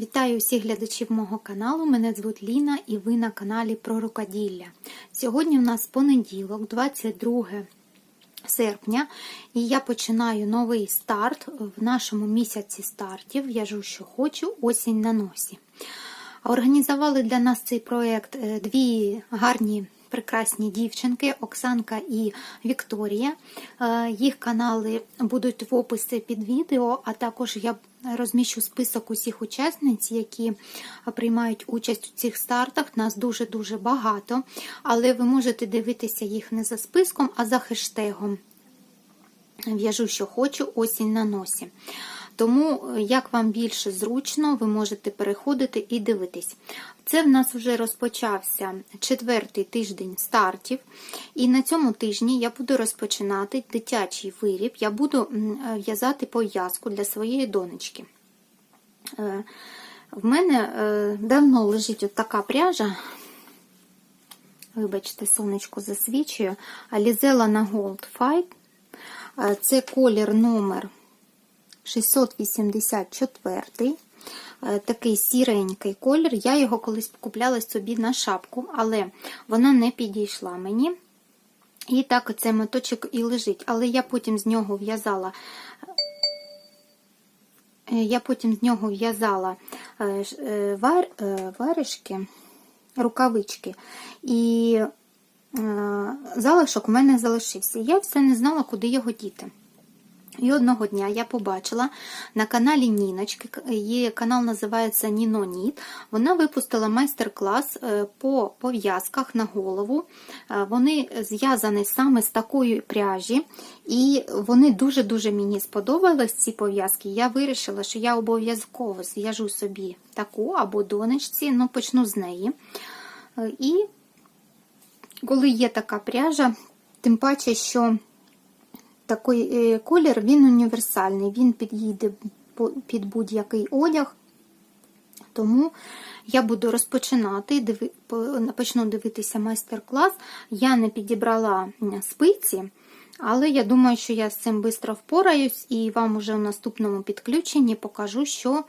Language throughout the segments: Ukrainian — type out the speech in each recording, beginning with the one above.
Вітаю всіх глядачів мого каналу. Мене звуть Ліна і ви на каналі про рукоділля. Сьогодні у нас понеділок, 22 серпня, і я починаю новий старт в нашому місяці стартів. В'яжу, що хочу, осінь на носі. Організували для нас цей проєкт е, дві гарні. Прекрасні дівчинки Оксанка і Вікторія. Е, Їх канали будуть в описі під відео, а також я розміщу список усіх учасниць, які приймають участь у цих стартах. Нас дуже-дуже багато, але ви можете дивитися їх не за списком, а за хештегом. В'яжу, що хочу, осінь на носі. Тому, як вам більше зручно, ви можете переходити і дивитись. Це в нас вже розпочався четвертий тиждень стартів, і на цьому тижні я буду розпочинати дитячий виріб, я буду в'язати пов'язку для своєї донечки. Е, В мене е, давно лежить от така пряжа. Вибачте, сонечко засвічує. Alizella на Gold Fight. Е, Це колір номер 684. Е, Такий сіренький колір. Я його колись купляла собі на шапку, але вона не підійшла мені. І так оцей моточок і лежить. Але я потім з нього в'язала. е, Я потім з нього в'язала е, вар, варежки, рукавички, і залишок в мене залишився. Я все не знала, куди його діти. І одного дня я побачила на каналі Ніночки, її канал називається Ніно Ніт. Вона випустила майстер-клас е, по пов'язках на голову. Е, Вони зв'язані саме з такої пряжі, і вони дуже-дуже мені сподобались, ці пов'язки. Я вирішила, що я обов'язково зв'яжу собі таку або донечці, ну почну з неї. Е, І коли є така пряжа, тим паче, що такий е, колір він універсальний, він підійде під будь-який одяг. Тому я буду розпочинати, диви- почну дивитися майстер-клас. Я не підібрала спиці, але я думаю, що я з цим швидко впораюсь і вам уже в наступному підключенні покажу, що е,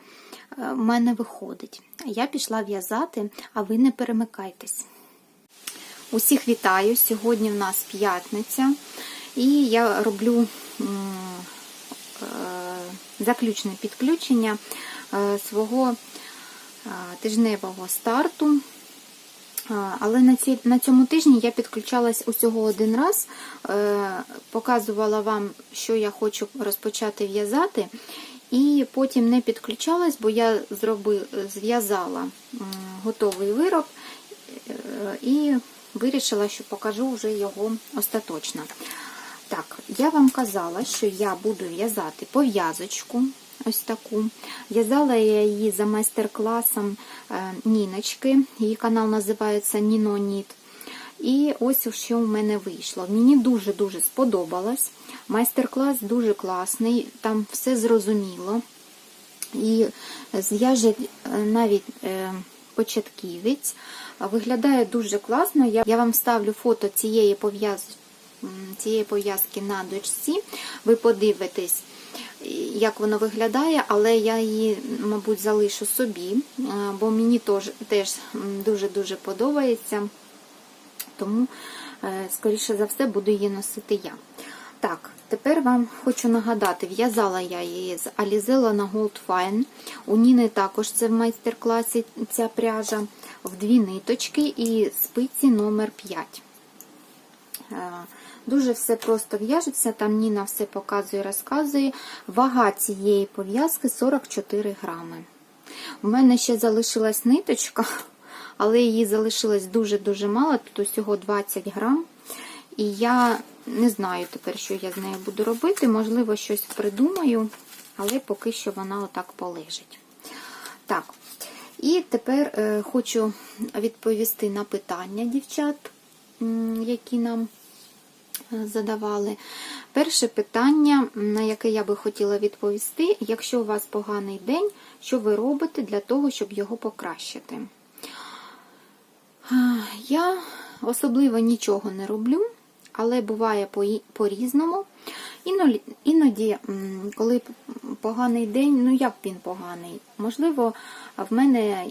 в мене виходить. Я пішла в'язати, а ви не перемикайтесь. Усіх вітаю! Сьогодні в нас п'ятниця, і я роблю е, заключне підключення е, свого е, тижневого старту. Але на, цьому тижні я підключалась усього один раз, показувала вам, що я хочу розпочати в'язати, і потім не підключалась, бо я зв'язала готовий вироб і вирішила, що покажу вже його остаточно. Так, я вам казала, що я буду в'язати пов'язочку. Ось таку. В'язала я її за майстер-класом е, Ніночки. Її канал називається Ніно Ніт. І ось що в мене вийшло. Мені дуже-дуже сподобалось. Майстер-клас дуже класний, там все зрозуміло. І зв'яже е, навіть е, початківець. Виглядає дуже класно. Я, вам ставлю фото цієї пов'язки цієї пов'язки на дочці. Ви подивитесь, як воно виглядає, але я її, мабуть, залишу собі, е, бо мені теж дуже-дуже подобається. Тому, е, скоріше за все, буду її носити я. Так, тепер вам хочу нагадати, в'язала я її з Alizella на Gold Fine. У Ніни також це в майстер-класі ця пряжа в дві ниточки і спиці номер 5. Е, Дуже все просто в'яжеться, там Ніна все показує, розказує. Вага цієї пов'язки 44 грами. У мене ще залишилась ниточка, але її залишилось дуже-дуже мало, тут усього 20 грам. І я не знаю тепер, що я з нею буду робити. Можливо, щось придумаю, але поки що вона отак полежить. Так, і тепер е, хочу відповісти на питання дівчат, які нам задавали. Перше питання, на яке я би хотіла відповісти, якщо у вас поганий день, що ви робите для того, щоб його покращити? Я особливо нічого не роблю, але буває по- по-різному. Іноді, іноді, коли поганий день, ну як він поганий? Можливо, в мене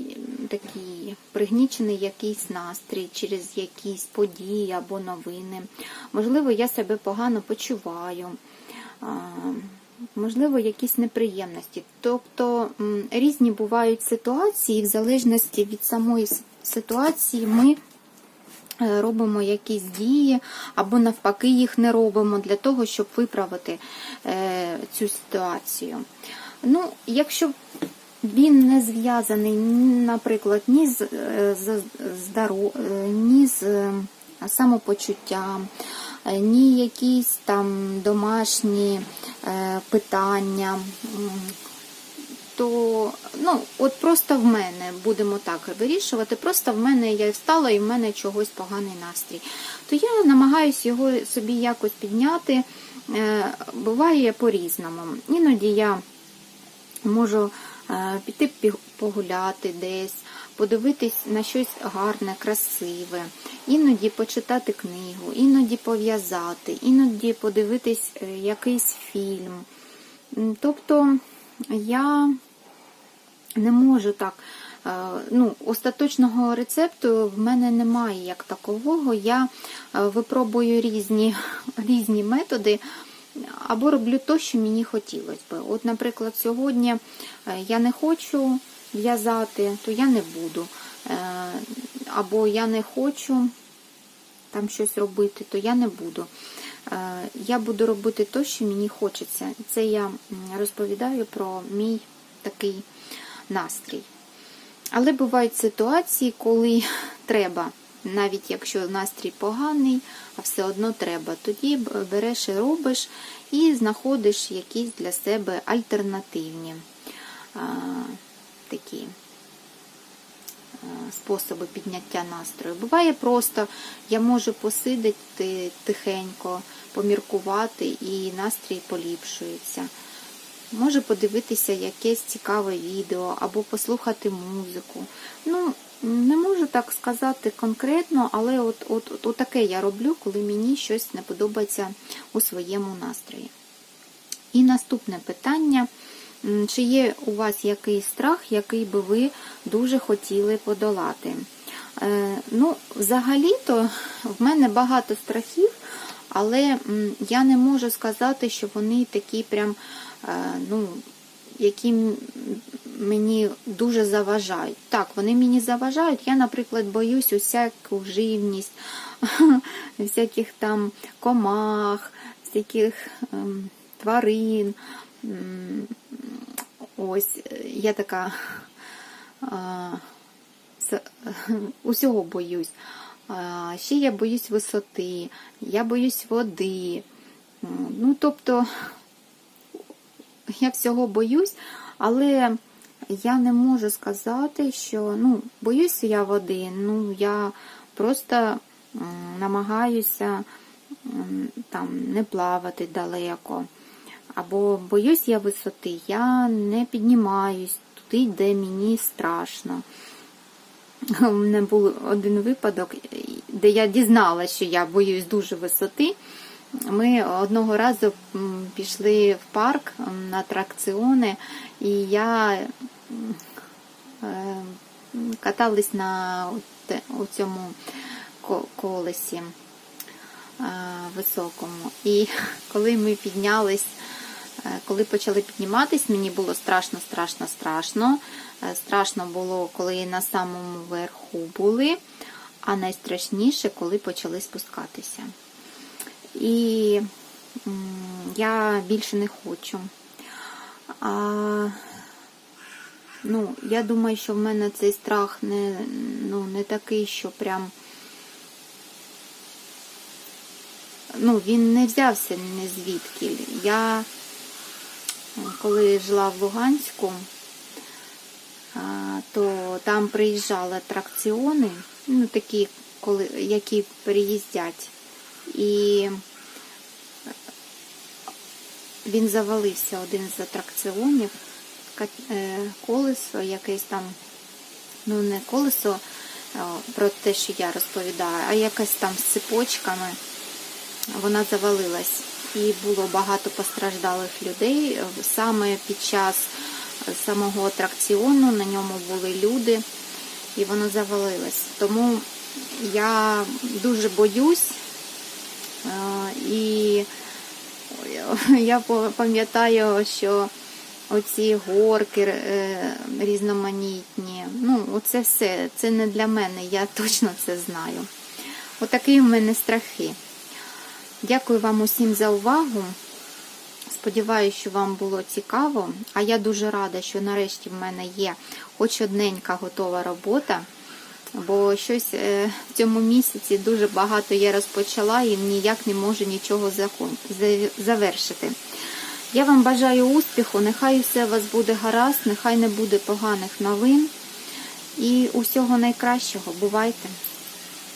такий пригнічений якийсь настрій через якісь події або новини. Можливо, я себе погано почуваю. Можливо, якісь неприємності. Тобто різні бувають ситуації, і в залежності від самої ситуації ми робимо якісь дії, або навпаки їх не робимо для того, щоб виправити е, цю ситуацію. Ну, якщо він не зв'язаний, наприклад, ні з, е, з, здоро- е, ні з е, самопочуттям, е, ні якісь там домашні е, питання. То ну, от просто в мене будемо так вирішувати. Просто в мене я встала і в мене чогось поганий настрій. То я намагаюся його собі якось підняти. Е, Буває по-різному. Іноді я можу е, піти погуляти десь, подивитись на щось гарне, красиве, іноді почитати книгу, іноді пов'язати, іноді подивитись е, якийсь фільм. Тобто я не можу так. е, Ну, остаточного рецепту в мене немає як такового. Я е, випробую різні, різні методи або роблю те, що мені хотілося би. От, наприклад, сьогодні е, я не хочу в'язати, то я не буду. Або я не хочу там щось робити, то я не буду. Я буду робити те, що мені хочеться. Це я розповідаю про мій такий настрій. Але бувають ситуації, коли треба, навіть якщо настрій поганий, а все одно треба, тоді береш і робиш і знаходиш якісь для себе альтернативні а, такі е, способи підняття настрою. Буває просто, я можу посидіти тихенько, поміркувати, і настрій поліпшується. Може подивитися якесь цікаве відео або послухати музику. Ну, не можу так сказати конкретно, але от, от, от, от таке я роблю, коли мені щось не подобається у своєму настрої. І наступне питання. Чи є у вас якийсь страх, який би ви дуже хотіли подолати? Е, ну, взагалі-то в мене багато страхів, але я не можу сказати, що вони такі прям, ну, які мені дуже заважають. Так, вони мені заважають. Я, наприклад, боюсь усяку живність, всяких там комах, всяких ем, тварин. Ось е, я така усього боюсь. Ще я боюсь висоти, я боюсь води. Ну, тобто, я всього боюсь, але я не можу сказати, що ну, боюся я води, ну я просто намагаюся там не плавати далеко. Або боюсь я висоти, я не піднімаюсь туди, де мені страшно. У мене був один випадок, де я дізналася, що я боюсь дуже висоти. Ми одного разу пішли в парк на атракціони, і я е, каталась на у цьому колесі е, високому. І коли ми піднялись, е, коли почали підніматись, мені було страшно, страшно, страшно. Страшно було, коли на самому верху були, а найстрашніше, коли почали спускатися. І я більше не хочу. А, ну, я думаю, що в мене цей страх не, ну, не такий, що прям. Ну, він не взявся не звідки. Я, коли жила в Луганську, то там приїжджали атракціони, ну такі, коли, які переїздять. І він завалився один з атракціонів, е, колесо якесь там, ну не колесо про те, що я розповідаю, а якесь там з цепочками. Вона завалилась. і було багато постраждалих людей. Саме під час самого атракціону на ньому були люди, і воно завалилось. Тому я дуже боюсь. І я пам'ятаю, що оці горки е, різноманітні, ну, оце все, це не для мене, я точно це знаю. Отакі в мене страхи. Дякую вам усім за увагу. Сподіваюся, що вам було цікаво. А я дуже рада, що нарешті в мене є хоч одненька готова робота. Бо щось е, в цьому місяці дуже багато я розпочала і ніяк не можу нічого завершити. Я вам бажаю успіху, нехай все у вас буде гаразд, нехай не буде поганих новин. І усього найкращого. Бувайте!